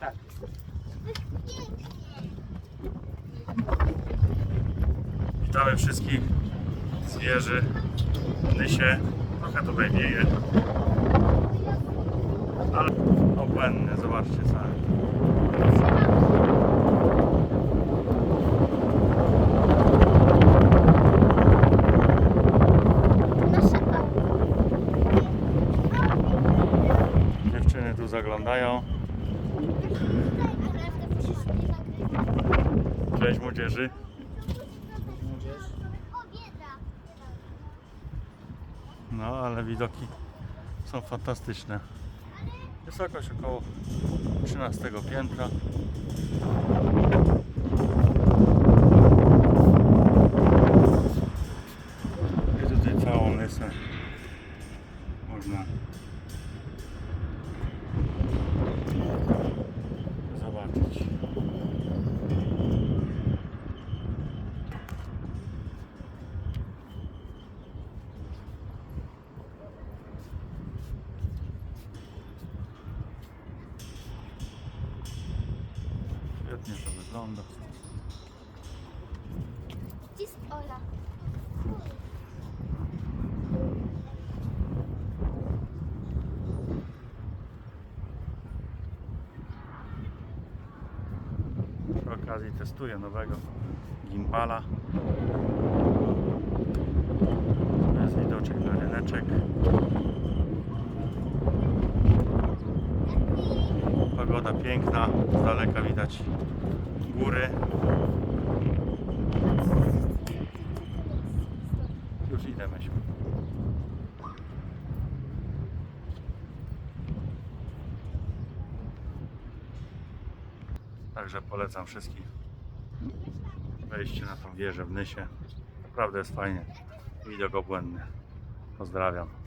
Tak. Witamy wszystkich z w Nysie. Trochę tutaj wieje. Ale obłędny, zobaczcie sami. Zaglądają. Cześć młodzieży. No, ale widoki są fantastyczne. Wysokość około 13 piętra. I tutaj całą lysę można Świetnie to wygląda. Gdzie jest Ola? Przy okazji testuję nowego gimbala. To jest widoczek na ryneczek. Pogoda piękna, z daleka widać góry. Już idę myślę. Także polecam wszystkim wejście na tą wieżę w Nysie. Naprawdę jest fajnie. Widok obłędny. Pozdrawiam.